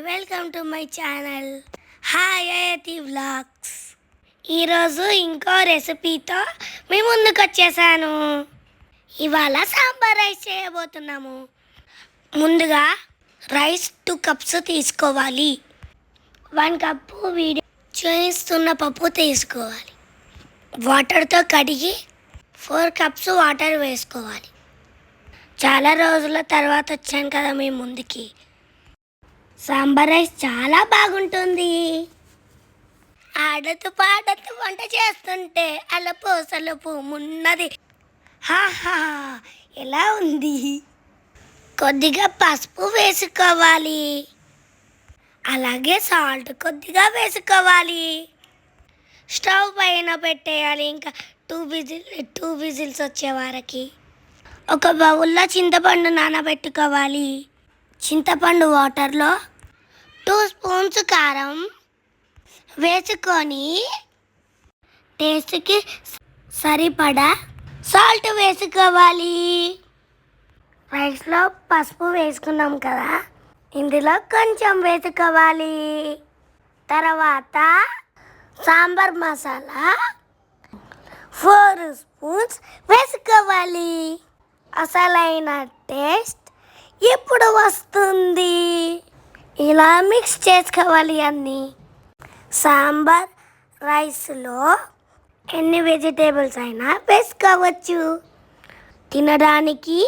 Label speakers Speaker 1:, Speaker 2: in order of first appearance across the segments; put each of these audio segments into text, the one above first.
Speaker 1: Welcome to my channel. Hi Ayathi vlogs. ఈరోజు ఇంకో రెసిపీతో మీ ముందుకు వచ్చేసాను. ఇవాళ సాంబార్ రైస్ చేయబోతున్నాము. ముందుగా రైస్ టూ కప్స్ తీసుకోవాలి. వన్ కప్పు వీడియో చూపిస్తున్న పప్పు తీసుకోవాలి. వాటర్తో కడిగి ఫోర్ కప్స్ వాటర్ వేసుకోవాలి. చాలా రోజుల తర్వాత వచ్చాను కదా మీ ముందుకి. సాంబార్ రైస్ చాలా బాగుంటుంది. ఆడతూ పాడత వంట చేస్తుంటే అలపు సలుపు మున్నది హాహా ఎలా ఉంది? కొద్దిగా పసుపు వేసుకోవాలి. అలాగే సాల్ట్ కొద్దిగా వేసుకోవాలి. స్టవ్ పైన పెట్టేయాలి ఇంకా టూ విజిల్ టూ విజిల్స్ వచ్చే ఒక బౌల్లో చింతపండు నానబెట్టుకోవాలి. చింతపండు వాటర్లో టూ స్పూన్స్ కారం వేసుకొని టేస్ట్కి సరిపడా సాల్ట్ వేసుకోవాలి. రైస్లో పసుపు వేసుకున్నాం కదా ఇందులో కొంచెం వేసుకోవాలి. తర్వాత సాంబార్ మసాలా ఫోర్ స్పూన్స్ వేసుకోవాలి. అసలైన టేస్ట్ ఎప్పుడు వస్తుంది. ఇలా మిక్స్ చేసుకోవాలి అన్నీ. సాంబార్ రైస్లో ఎన్ని వెజిటేబుల్స్ అయినా వేసుకోవచ్చు. తినడానికి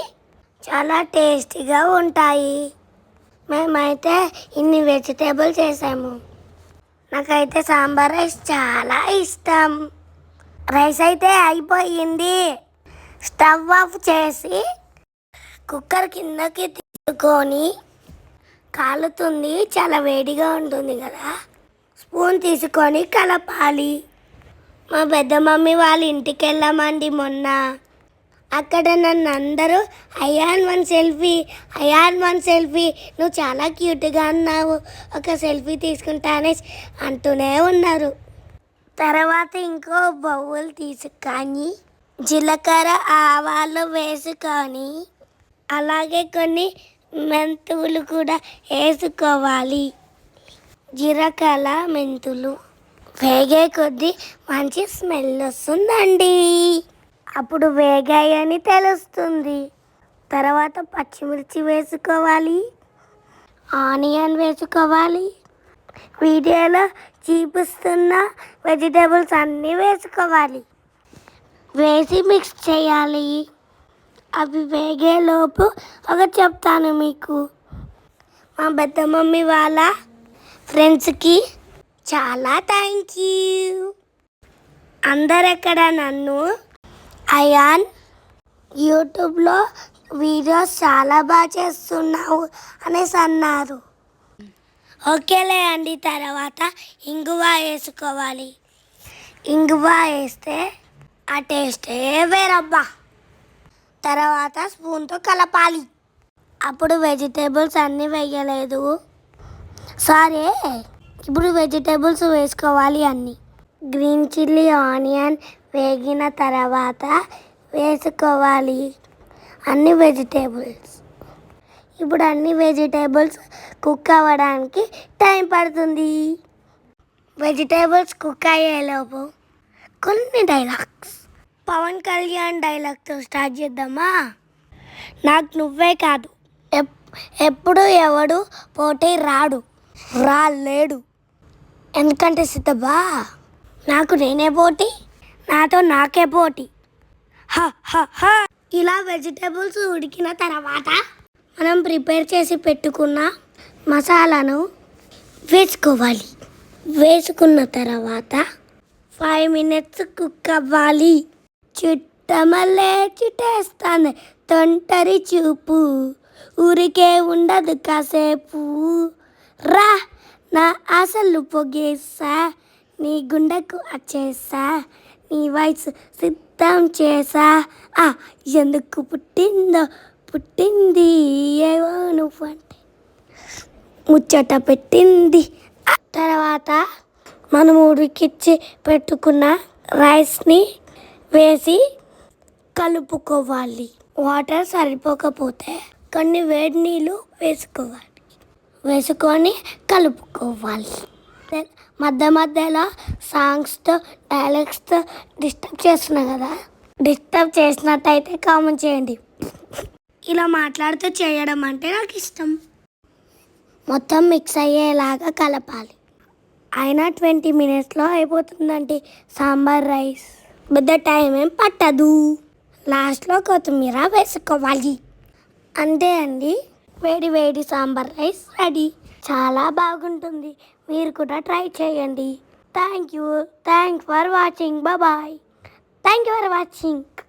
Speaker 1: చాలా టేస్టీగా ఉంటాయి. మేమైతే ఇన్ని వెజిటేబుల్స్ వేసాము నాకైతే సాంబార్ రైస్ చాలా ఇష్టం. రైస్ అయితే అయిపోయింది. స్టవ్ ఆఫ్ చేసి కుక్కర్ కిందకి తీసుకొని కాలుతుంది చాలా వేడిగా ఉంటుంది కదా. స్పూన్ తీసుకొని కలపాలి. మా పెద్ద మమ్మీ వాళ్ళ ఇంటికి వెళ్ళామండి మొన్న. అక్కడ నన్ను అందరూ Ayan one selfie Ayan one selfie నువ్వు చాలా క్యూట్గా ఉన్నావు ఒక సెల్ఫీ తీసుకుంటానే అంటూనే ఉన్నారు. తర్వాత ఇంకో బొవ్వులు తీసుకొని జీలకర్ర ఆవాలు వేసుకొని అలాగే కొన్ని మెంతులు కూడా వేసుకోవాలి. జీరకాల మెంతులు. వేగే కొద్దీ మంచి స్మెల్ వస్తుందండి. అప్పుడు వేగాయని తెలుస్తుంది. తర్వాత పచ్చిమిర్చి వేసుకోవాలి. ఆనియన్ వేసుకోవాలి. వీడియోలో చూపిస్తున్న వెజిటేబుల్స్ అన్నీ వేసుకోవాలి. వేసి మిక్స్ చేయాలి. అవి వేగేలోపు ఒక చెప్తాను మీకు. మా పెద్ద మమ్మీ వాళ్ళ ఫ్రెండ్స్కి చాలా థ్యాంక్ యూ అందరెక్కడ నన్ను? అయాన్ యూట్యూబ్లో వీడియోస్ చాలా బాగా చేస్తున్నావు అనేసి అన్నారు. ఓకేలే అండి తర్వాత ఇంగువ వేసుకోవాలి. ఇంగువ వేస్తే ఆ టేస్టే వేరబ్బా. తర్వాత స్పూన్తో కలపాలి. అప్పుడు వెజిటేబుల్స్ అన్నీ వేయలేదు. సరే ఇప్పుడు వెజిటేబుల్స్ వేసుకోవాలి అన్నీ. గ్రీన్ చిల్లీ ఆనియన్ వేగిన తర్వాత వేసుకోవాలి అన్ని వెజిటేబుల్స్. ఇప్పుడు అన్ని వెజిటేబుల్స్ కుక్ అవ్వడానికి టైం పడుతుంది. వెజిటేబుల్స్ కుక్ అయ్యేలోపు కొన్ని డైలాగ్స్. పవన్ కళ్యాణ్ డైలాగ్తో స్టార్ట్ చేద్దామా? నాకు నువ్వే కాదు. ఎప్పుడు ఎవడు పోటీ రాడు. రాలేడు. ఎందుకంటే సిద్ధబా నాకు నేనే పోటీ నాతో నాకే పోటీ. ఇలా వెజిటేబుల్స్ ఉడికిన తర్వాత మనం ప్రిపేర్ చేసి పెట్టుకున్న మసాలాను వేసుకోవాలి. వేసుకున్న తర్వాత ఫైవ్ మినిట్స్ కుక్ అవ్వాలి. చుట్టమల్లే చుట్టేస్తాను తొంటరి చూపు. ఊరికే ఉండదు కాసేపు. రా నా ఆశలు పొగేసా నీ గుండెకు వచ్చేసా నీ వాయిస్ సిద్ధం చేసా. ఆ ఎందుకు పుట్టిందో పుట్టింది ఏవో నువ్వు అంటే. ముచ్చట పెట్టింది. ఆ తర్వాత మనం ఉడికిచ్చి పెట్టుకున్న రైస్ని వేసి కలుపుకోవాలి. వాటర్ సరిపోకపోతే కొన్ని వేడి నీళ్ళు వేసుకోవాలి. వేసుకొని కలుపుకోవాలి. మధ్య మధ్యలో సాంగ్స్తో డైలాగ్స్తో డిస్టర్బ్ చేస్తున్నా కదా? డిస్టర్బ్ చేసినట్టయితే కామెంట్ చేయండి. ఇలా మాట్లాడుతూ చేయడం అంటే నాకు ఇష్టం. మొత్తం మిక్స్ అయ్యేలాగా కలపాలి. అయినా ట్వంటీ మినిట్స్లో అయిపోతుందండి. సాంబార్ రైస్. పెద్ద టైం ఏం పట్టదు. లాస్ట్లో కొత్తిమీర వేసుకోవాలి. అంతే అండి. వేడి వేడి సాంబార్ రైస్ రెడీ. చాలా బాగుంటుంది. మీరు కూడా ట్రై చేయండి. Thank you. Thank for watching. Bye. Thank you for watching.